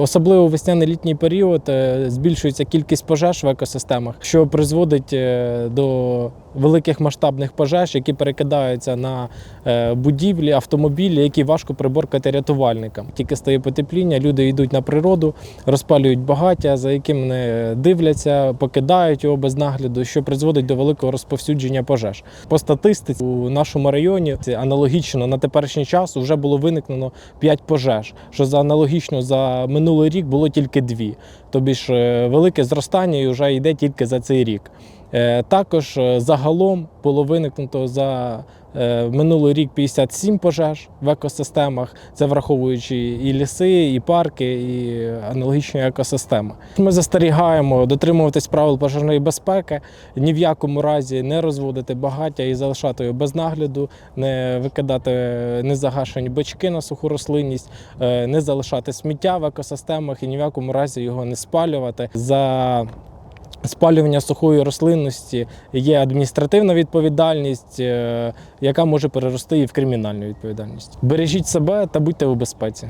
Особливо у весняно-літній період е, збільшується кількість пожеж в екосистемах, що призводить е, до великих масштабних пожеж, які перекидаються на е, будівлі, автомобілі, які важко приборкати рятувальникам. Тільки стає потепління, люди йдуть на природу, розпалюють багаття, за яким не дивляться, покидають його без нагляду, що призводить до великого розповсюдження пожеж. По статистиці у нашому районі аналогічно на теперішній час вже було виникнено 5 пожеж, що за аналогічно за минулий рік було тільки дві. Тобі ж е, велике зростання і вже йде тільки за цей рік. Е, Також е, загалом було виникнуто за е, минулий рік 57 пожеж в екосистемах. Це враховуючи і ліси, і парки, і аналогічні екосистеми. Ми застерігаємо дотримуватись правил пожежної безпеки, ні в якому разі не розводити багаття і залишати його без нагляду, не викидати незагашені бички на суху рослинність, не залишати сміття в екосистемах і ні в якому разі його не спалювати. За Спалювання сухої рослинності є адміністративна відповідальність, е, яка може перерости і в кримінальну відповідальність. Бережіть себе та будьте у безпеці.